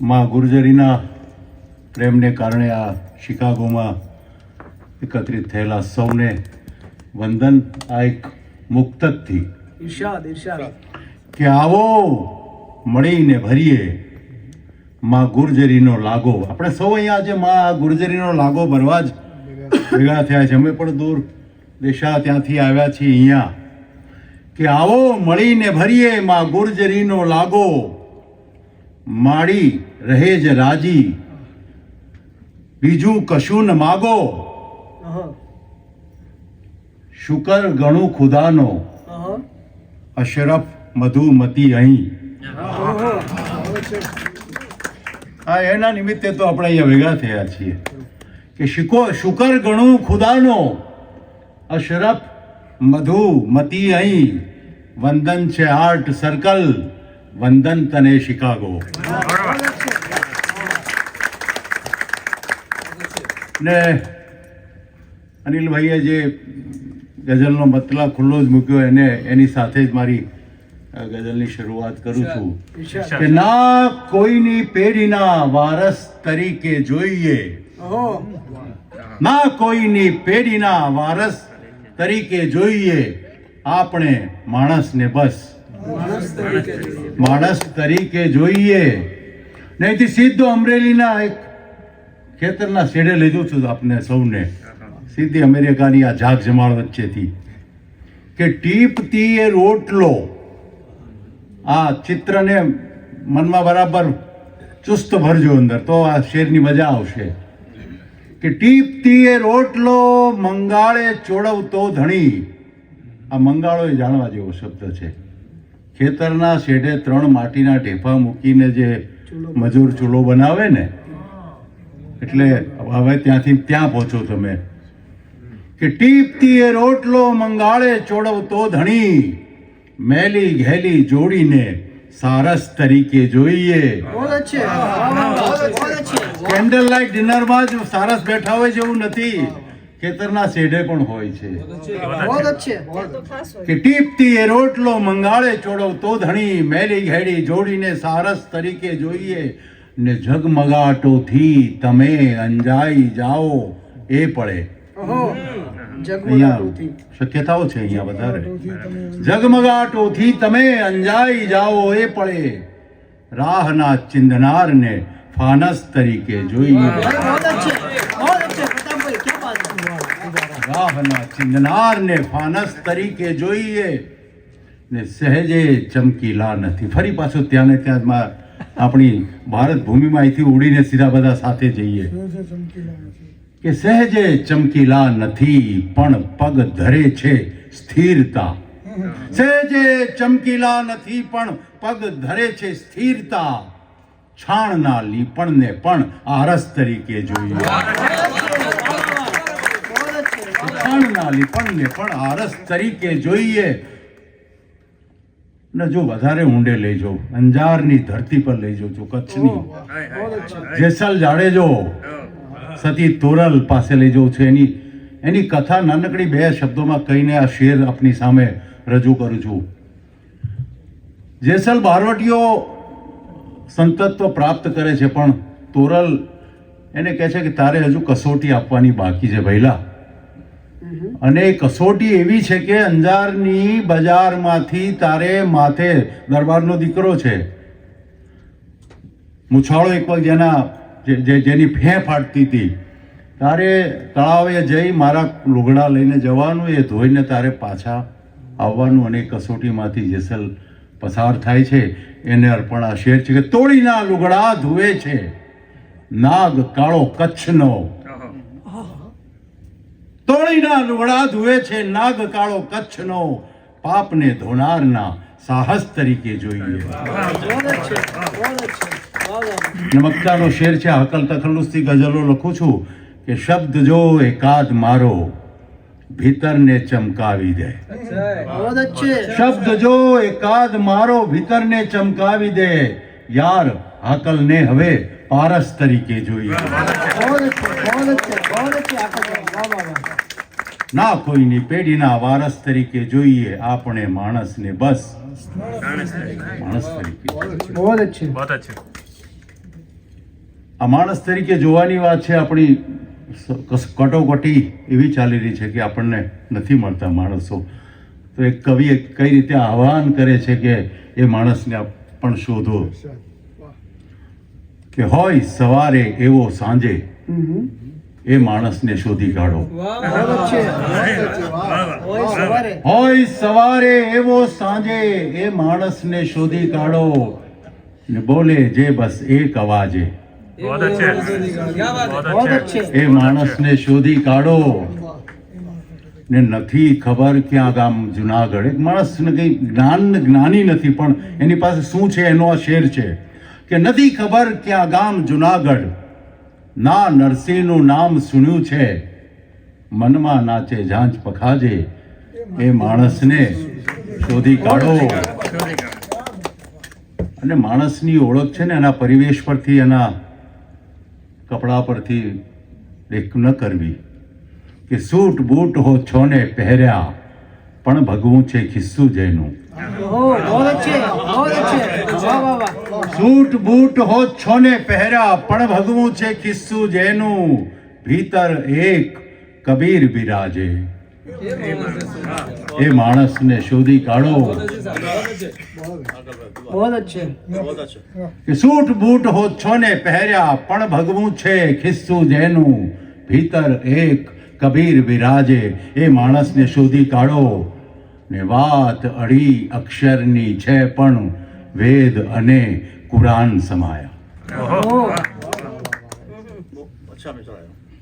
માં ગુર્જરીના પ્રેમને કારણે આ શિકાગોમાં એકત્રિત થયેલા સૌને વંદન આ એક ઇરશાદ કે આવો મળીને ભરીએ માં ગુર્જરીનો લાગો. આપણે સૌ અહીંયા આજે માં ગુર્જરીનો લાગો ભરવા જ ભેગા થયા છે. અમે પણ દૂર દેશા ત્યાંથી આવ્યા છીએ અહીંયા. કે આવો મળીને ભરીએ માં ગુર્જરીનો લાગો. માડી રહે જ રાજી. બીજું કશું ન માગો. શુકર ગણું ખુદાનો. અશરફ મધુમતી અહીં. હા એના નિમિત્તે તો આપણે અહીંયા ભેગા થયા છીએ. કે શિકો શુકર ગણું ખુદાનો. અશરફ મધુમતી અહીં. વંદન છે આર્ટ સર્કલ. વંદન તને શિકાગો. ને અનિલભાઈએ જે ગઝલનો મતલબ ખુલ્લો જ મૂક્યો એને એની સાથે જ મારી ગઝલની શરૂઆત કરું છું. કે ના કોઈની પેઢીના વારસ તરીકે જોઈએ. ના કોઈની પેઢીના વારસ તરીકે જોઈએ. આપણે માણસને બસ. માણસ તરીકે જોઈએ. માણસ તરીકે જોઈએ. નહીંથી સીધો અમરેલીના એક ખેતરના શેડે લીધું છું આપને સૌને. સીધી અમેરિકાની આ ઝાક જમાળ વચ્ચેથી. કે ટીપતી એ રોટલો આ ચિત્રને મનમાં બરાબર ચુસ્ત ભરજો અંદર તો આ શેરની મજા આવશે. કે ટીપતી એ રોટલો મંગાળે ચોડવતો ધણી. આ મંગાળો એ જાણવા જેવો શબ્દ છે. ખેતરના શેઢે ત્રણ માટીના ઢેફા મૂકીને જે. મજૂર ચૂલો બનાવે ને એટલે હવે ત્યાંથી ત્યાં પહોંચો તમે. કે ટીપતી એ રોટલો મંગાળે ચોડવતો ધણી. મેલી ઘેલી જોડીને સારસ તરીકે જોઈએ. કેન્ડલ લાઇટ ડિનરમાં જ સારસ બેઠા હોય જેવું નથી. ખેતરના શેઢે પણ હોય છે. કે ટીપતી એ રોટલો મંગાળે ચોડવતો ધણી. મેલી ઘેડી જોડીને સારસ તરીકે જોઈએ. ને ઝગમગાટોથી તમે અંજાઈ જાઓ એ પડે. અહો અહીંયા શક્યતાઓ છે અહીંયા વધારે. ઝગમગાટોથી તમે અંજાઈ જાઓ એ પડે. રાહના ચિંધનારને ફાનસ તરીકે જોઈએ? રાહના ચિંધનારને ફાનસ તરીકે જોઈએ. ને સહેજે ચમકીલા નથી. ફરી પાછું ત્યાં ને ત્યાં આપણી ભારત ભૂમિમાં અહીંથી ઉડીને સીધા બધા સાથે જઈએ. કે સહેજે ચમકીલા નથી પણ પગ ધરે છે સ્થિરતા. સહેજે ચમકીલા નથી પણ પગ ધરે છે સ્થિરતા. છાણના લીપણને પણ આરસ તરીકે જોઈએ. છાણના લીપણને પણ આરસ તરીકે જોઈએ. ને જો વધારે ઊંડે લઈ જાઓ અંજારની ધરતી પર લઈ જાઓ કચ્છની. જેસલ જાડેજો સતી તોરલ પાસે લઈ જવું છે. એની એની કથા નાનકડી બે શબ્દોમાં કહીને આ શેર આપની સામે રજૂ કરું છું. જેસલ બારવટીઓ સંતત્વ પ્રાપ્ત કરે છે પણ તોરલ એને કહે છે કે તારે હજુ કસોટી આપવાની બાકી છે ભૈલા. અને કસોટી એવી છે કે અંજારની બજારમાંથી તારે માથે દરબારનો દીકરો છે. મુછાળો એક વખત જેના જેની ફે ફાટતી હતી. તારે તળાવે જઈ મારા લુગડા લઈને જવાનું, એ ધોઈને તારે પાછા આવવાનું અને કસોટીમાંથી જેસલ પસાર થાય છે. એને અર્પણ આ શેર છે કે તોડીના લુગડા ધુએ છે. નાગ કાળો કચ્છનો. તોડીના લુગડા ધુએ છે નાગ કાળો કચ્છનો. પાપને ધોનારના સાહસ તરીકે જોઈએ. નમકતાનો શેર છે. હકલ તખલ્લુસથી ગઝલો લખું છું કે શબ્દ જો એકાદ મારો, ભીતરને ચમકાવી દે. શબ્દ જો એકાદ મારો, ભીતરને ચમકાવી દે. યાર હકલને હવે પારસ તરીકે જોઈએ. ના કોઈની પેઢીના વારસ તરીકે જોઈએ આપણે માણસને બસ. માણસ તરીકે. આ માણસ તરીકે જોવાની વાત છે આપણી કટોકટી એવી ચાલી રહી છે કે આપણને નથી મળતા માણસો. તો એક કવિએ કઈ રીતે આહવાન કરે છે કે એ માણસને પણ શોધો. કે હોય સવારે એવો સાંજે. એ માણસને શોધી કાઢો. હોય સવારે એવો સાંજે એ માણસને શોધી કાઢો. ને બોલે જે બસ એક અવાજે. એ માણસને શોધી કાઢો. ને નથી ખબર ક્યાં ગામ જુનાગઢ. એક માણસને કંઈ જ્ઞાન જ્ઞાની નથી પણ એની પાસે શું છે? એનો આ શેર છે કે નથી ખબર ક્યાં ગામ જુનાગઢ. ના નરસિંહનું નામ સુન્યું છે. મનમાં નાચે ઝાંચ પખાજે. એ માણસને શોધી કાઢો. અને માણસની ઓળખ છે ને એના પરિવેશ પરથી, એના કપડા પરથી દેખ ન કરવી. કે સૂટ બૂટ હો છો ને પહેર્યા, પણ ભગવું છે ખિસ્સું જેનું. સૂટ બૂટ હો છોને પહેર્યા પણ ભગવું છે કિસ્સું જેનું. ભીતર એક કબીર બિરાજે. એ માણસને શોધી કાઢો. સૂટ બૂટ હો છોને પહેર્યા, પણ ભગવું છે ખિસ્સું જેનું. ભીતર એક કબીર બિરાજે. એ માણસને શોધી કાઢો. ને વાત અઢી અક્ષરની છે પણ વેદ અને કુરાન સમાયા.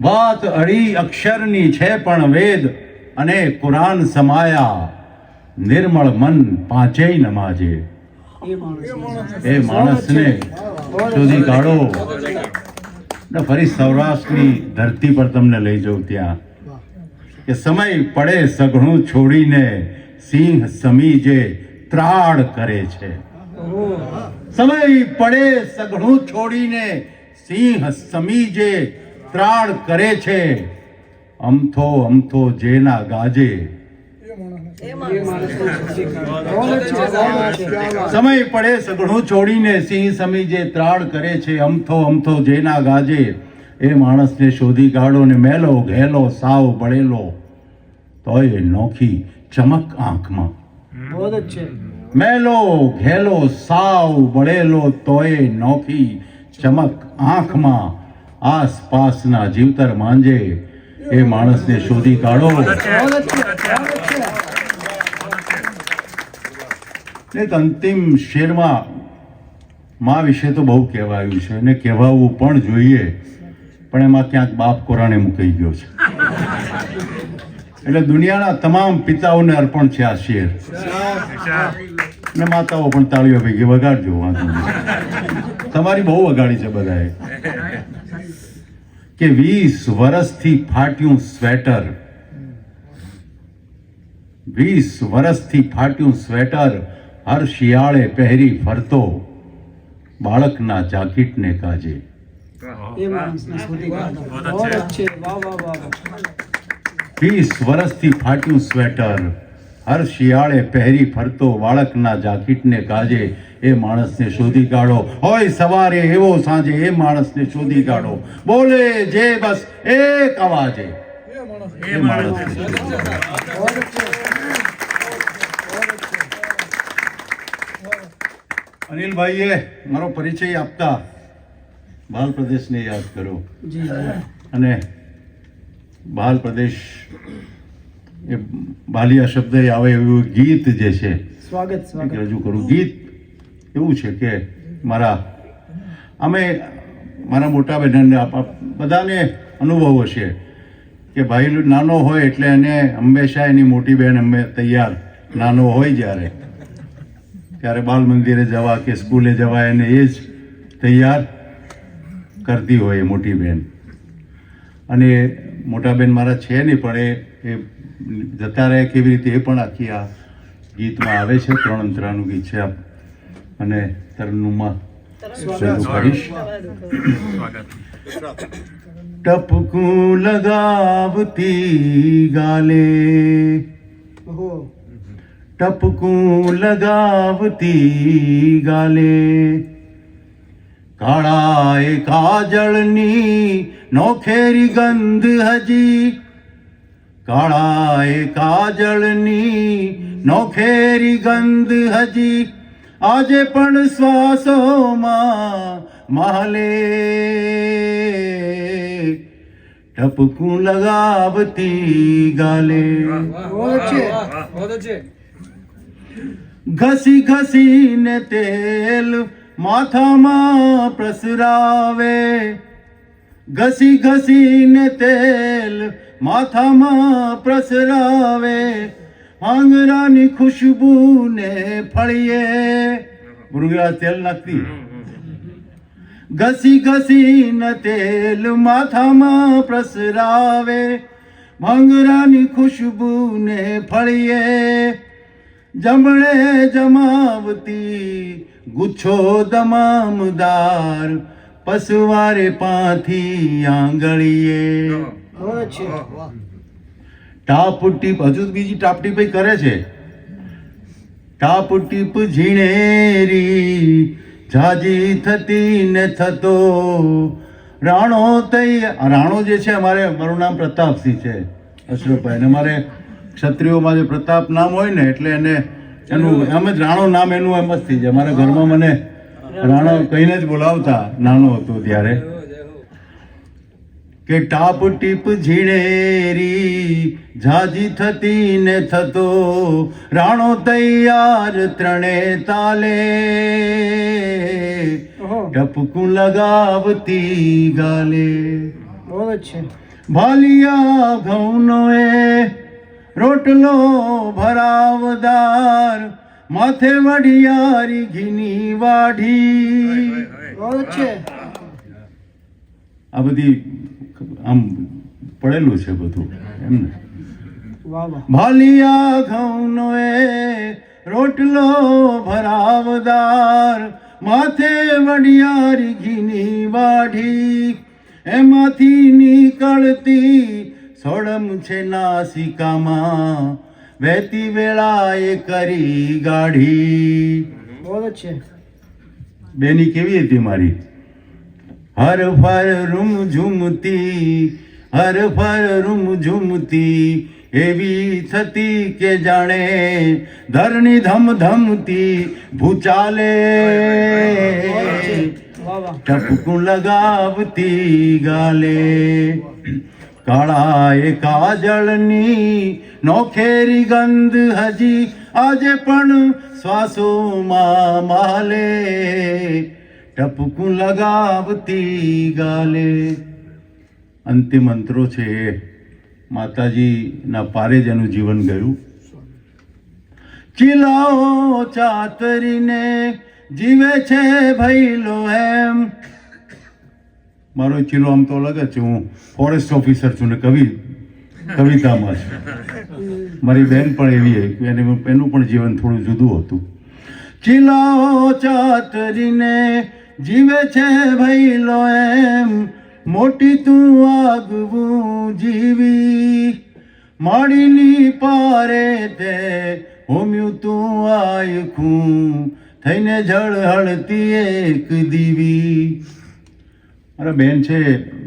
વાત અઢી અક્ષરની છે પણ વેદ અને કુરાન સમાયા. નિર્મળ મન પાંચેય નમાજે. એ માણસને શોધી કાઢો. ને ફરી સૌરાષ્ટ્રની ધરતી પર તમને લઈ જાઉં ત્યાં. કે સમય પડે સઘળું છોડીને સિંહ સમી જે ત્રાડ કરે છે. સમય પડે સઘળું છોડીને સિંહ સમીજે ત્રાળ કરે છે. અમથો અમથો જેના ગાજે. સમય પડે સઘળું છોડીને સિંહ સમીજે ત્રાળ કરે છે. અમથો અમથો જેના ગાજે. એ માણસને શોધી કાઢો ને મેલો ઘેલો સાવ બળેલો. તોય નોખી ચમક આંખમાં. બહુ જ છે. મેલો ઘેલો સાવ બળેલો તોય નોખી ચમક આંખમાં આસપાસના જીવતર માંજે એ માણસને શોધી કાઢો. ને અંતિમ શેરમાં મા વિશે તો બહુ કહેવાયું છે અને કહેવાવું પણ જોઈએ. પણ એમાં ક્યાંક બાપ કોરાને મૂકાઈ ગયો છે. એટલે દુનિયાના તમામ પિતાઓને અર્પણ છે આ શેર. ને માતાઓ પણ તાળીઓ ભેગી વગાડજો તમારી બહુ વગાડી છે બધાએ. કે વીસ વર્ષથી ફાટ્યું સ્વેટર. વીસ વર્ષથી ફાટ્યું સ્વેટર હર શિયાળે પહેરી ફરતો બાળકના જાકીટને કાજે. વાહ વાહ વાહ. વીસ વર્ષથી ફાટ્યું સ્વેટર. હર શિયાળે પહેરી ફરતો બાળકના જાકીટને કાજે એ માણસને શોધી કાઢો. હોય સવારે એવો સાંજે એ માણસને શોધી કાઢો. બોલે જે બસ એક અવાજે. એ માણસ. અનિલભાઈએ મારો પરિચય આપતા બાલ પ્રદેશને યાદ કરો. અને બાલ પ્રદેશ એ બાલિયા શબ્દ આવે એવું ગીત જે છે સ્વાગત સ્વાગત. રજૂ કરું. ગીત એવું છે કે મારા અમે મારા મોટા બહેનને બધાને અનુભવો છે કે ભાઈ નાનો હોય એટલે એને હંમેશા એની મોટી બહેન અમે તૈયાર નાનો હોય જ્યારે. ત્યારે બાલ મંદિરે જવા કે સ્કૂલે જવા એને એ જ તૈયાર કરતી હોય મોટી બહેન. અને મોટાબેન મારા છે નહીં પણ એ જતા રહે કેવી રીતે એ પણ આખી આ ગીતમાં આવે છે ત્રણ અંતરાનું ગીત છે અને તરન્નુમાં શરૂ કરીશ. ટપકું લગાવતી ગાલે. ટપકું લગાવતી ગાલે. કાળાએ કાજળની નોખેરી ગંધ હજી. કાળાએ કાજળની નોખેરી ગંધ હજી. આજે પણ શ્વાસોમાં મહલે. ટપકું લગાવતી ગાલે. ઘસી ઘસીને તેલ માથામાં પ્રસરાવે. ઘસી ઘસીને તેલ માથામાં પ્રસરાવે. આંગરાની ખુશ્બુને ફળીએ. મૃગરાજ તેલ નાખતી. ઘસી ઘસીને તેલ માથામાં પ્રસરાવે. ભાંગરાની ખુશ્બુને ફળીએ. જમણે જમાવતી ગુચ્છો દમામદાર પસવારે પાથી આંગળીએ. ટાપ ટીપ હજુ બીજી ટાપ ટીપ કરે છે. ટાપ ટીપ ઝીણેરી જાજી થતી ને થતો રાણો તઈ રાણો જે છે અમારે મારું નામ પ્રતાપસિંહ છે અશરફભાઈ. અને મારે ક્ષત્રિયોમાં જે પ્રતાપ નામ હોય ને એટલે એને એનું એમ જ રાણો નામ એનું એમ જ થઈ જાય. મારા ઘરમાં મને રાણો કહીને જ બોલાવતા નાનો હતો ત્યારે. કે ટાપ ટીપ ઝીણેરી ઝાજી થતી ને થતો રાણો તૈયાર ત્રણે તાલે. ટપકું લગાવતી ગાલે. ભાલિયા ઘઉનો એ રોટલો ભરાવદાર માથે વઢિયારી ઘીની વાઢી. આ બધી આમ પડેલું છે બધું એમને ભાલિયા ઘઉંનો એ રોટલો ભરાવદાર માથે વડિયારી ઘીની વાઢી. એમાંથી નીકળતી सोड मुझे नासिका मा वैती वेला ये करी गाढ़ी। बहुत अच्छे। बेनी के भी थी मारी हर फर रुम झुमती हर फर रुम झुमती एवी थती के जाने धरनी धम धमती भूचाले। टपकू लगावती गाले। કાળા એ કાજળની નોખેરી ગંધ હજી આજે પણ શ્વાસોમાં માલે. ટપકું લગાવતી ગાલે. અંતિમ અંતરો છે, માતાજીના પારે જ જીવન ગયું. ચિલાઓ ચાતરીને જીવે છે ભૈલો એમ. મારો ચીલો આમ તો અલગ જ છે. હું ફોરેસ્ટ ઓફિસર છું ને કવિ, કવિતામાં છું. મારી બેન પણ એવી એને એનું પણ જીવન થોડું જુદું હતું. ચિલાઓ ચાતરીને જીવે છે ભૈલો એમ. મોટી તું આગવું જીવી. માડીની પારે તે હોમ્યું તું આયખું. થઈને જળ હળતી એક દીવી. મારા બેન છે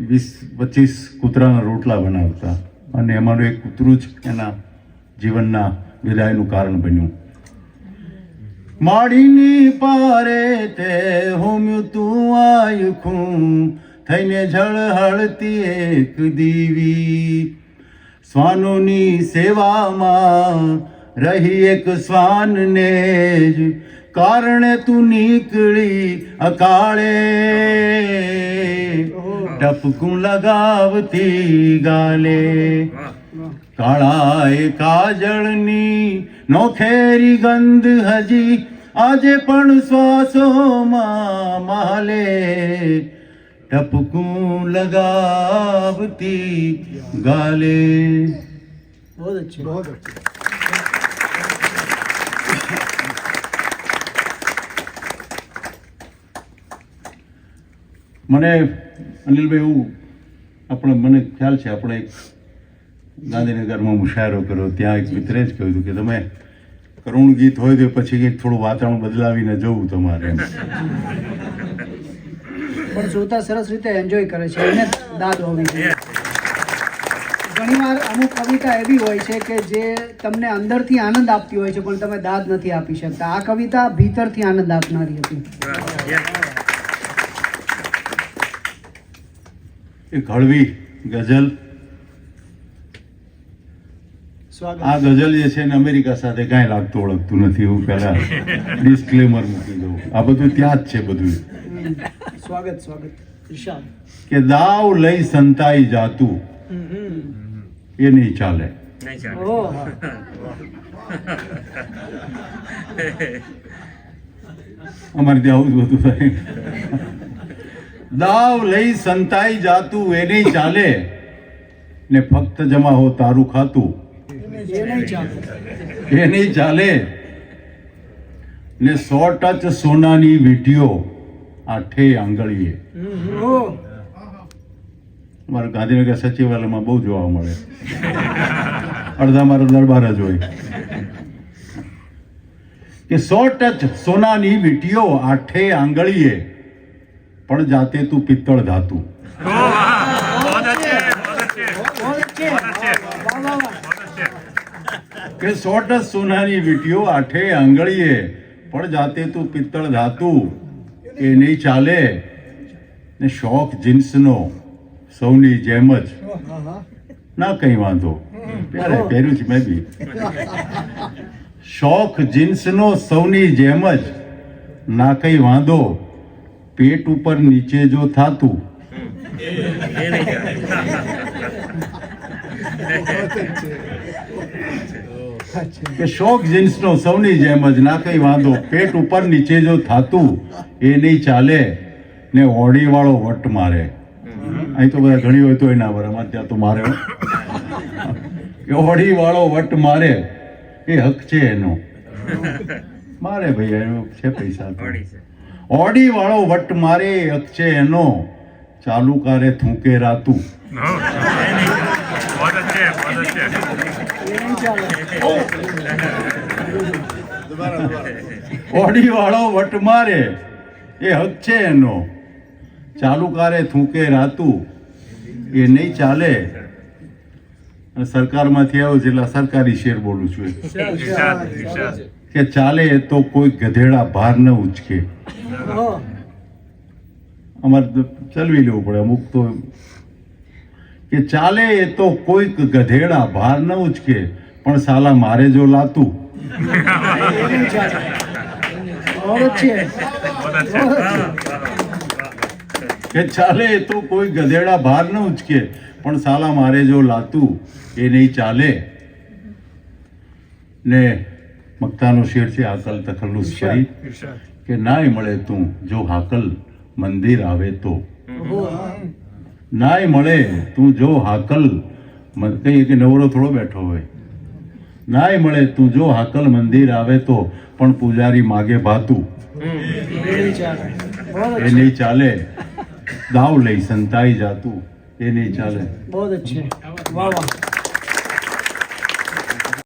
વીસ, પચીસ કૂતરાના રોટલા બનાવતા અને એમાંનું એક કૂતરું જ એના જીવનના વિદાયનું કારણ બન્યું. માડીની પારે તે હોમ્યું તું આયખું, થઈને ઝળહળતી એક દીવી. શ્વાનોની સેવામાં રહી એક શ્વાનને જ, કારણે તું નીકળી અકાળે. ટપકું લગાવતી ગાલે. કાળાએ કાજળની નોખેરી ગંધ હજી આજે પણ શ્વાસોમાં માલે. ટપકું લગાવતી ગાલે. બહુ અચ્છે. મને અનિલભાઈ એવું આપણે મને ખ્યાલ છે આપણે એક ગાંધીનગરમાં મુશાયરો કર્યો ત્યાં એક મિત્રે જ કહ્યું હતું કે તમે કરુણ ગીત હોય તો પછી કંઈક થોડું વાતાવરણ બદલાવીને જવું તમારે પણ શ્રોતા સરસ રીતે એન્જોય કરે છે એને દાદ હોવી જોઈએ. ઘણીવાર અમુક કવિતા એવી હોય છે કે જે તમને અંદરથી આનંદ આપતી હોય છે પણ તમે દાદ નથી આપી શકતા. આ કવિતા ભીતરથી આનંદ આપનારી હતી. એક હળવી ગઝલ. આ ગઝલ જે છે ને અમેરિકા સાથે કાંઈ લાગતું ઓળખતું નથી એવું પહેલા ડિસ્ક્લેમર મૂકી દઉં. આ બધું ત્યાં જ છે બધું. સ્વાગત સ્વાગત. કે દાવ લઈ સંતાઈ જાતું. એ નહીં ચાલે. નહીં ચાલે. ઓહ. અમારે ત્યાં આવું જ બધું થાય. દાવ લઈ સંતાઈ જાતું એ ચાલે. ને ફક્ત જમા હો તારું ખાતું. એ ચાલે. ને સો ટચ સોનાની વીટીઓ આઠે આંગળીએ. મારે ગાંધીનગર સચિવાલયમાં બહુ જોવા મળે. અડધા મારા દરબાર જ હોય. કે સો ટચ સોનાની વીટીઓ આઠે આંગળીએ. પણ જાતે તું પિત્તળ ધાતુ. કે સો ટસ સોનાની વીટીઓ આઠે આંગળીએ, પણ જાતે તું પિત્તળ ધાતુ. એ નહીં ચાલે? ને શોખ જીન્સનો, સૌની જેમ જ. ના, કંઈ વાંધો. ત્યારે પહેર્યું છે મેં બી. શોખ જીન્સનો, સૌની જેમ જ. ના, કંઈ વાંધો. પેટ ઉપર નીચે જો થતું કે શોખ જીન્સનો સૌની જેમ જ ના કંઈ વાંધો. પેટ ઉપર નીચે જો થતું એ નહીં ચાલે ને ઓળીવાળો વટ મારે. અહીં તો બધા ઘણી હોય તો ના વર અમારે ત્યાં તો મારે. ઓળીવાળો વટ મારે એ હક છે એનો. મારે ભાઈ એનો છે પૈસા ઓડીવાળો વટ મારે અક્ષે એનો ચાલુકારે થૂંકે રાતું. ઓડીવાળો વટ મારે એ હક છે એનો ચાલુ ચાલુકારે થૂંકે રાતું. એ નહીં ચાલે. સરકારમાંથી આવ્યો જેટલા સરકારી શેર બોલું છું. કે ચાલે તો કોઈ ગધેડા ભાર ન ઉચકે. અમારે ચલવી લેવું પડે અમુક તો કે ચાલે એ તો કોઈક ગધેડા ભાર ન ઉચકે પણ સાલા મારે જો લાતું. કે ચાલે એ તો કોઈ ગધેડા ભાર ન ઉચકે પણ સાલા મારે જો લાતું એ નહીં ચાલે. ને મક્તાનો શેર છે હાકલ તખલ્લુસ કરી કે નાય મળે તું જો હાકલ મંદિર આવે તો. નાય મળે તું જો હાકલ કહીએ કે નવરો થોડો બેઠો હોય. નાય મળે તું જો હાકલ મંદિર આવે તો પણ પૂજારી માગે ભાતું. એ નહીં ચાલે. દાવ લઈ સંતાઈ જાતું. એ નહીં ચાલે. બહુ અચ્છા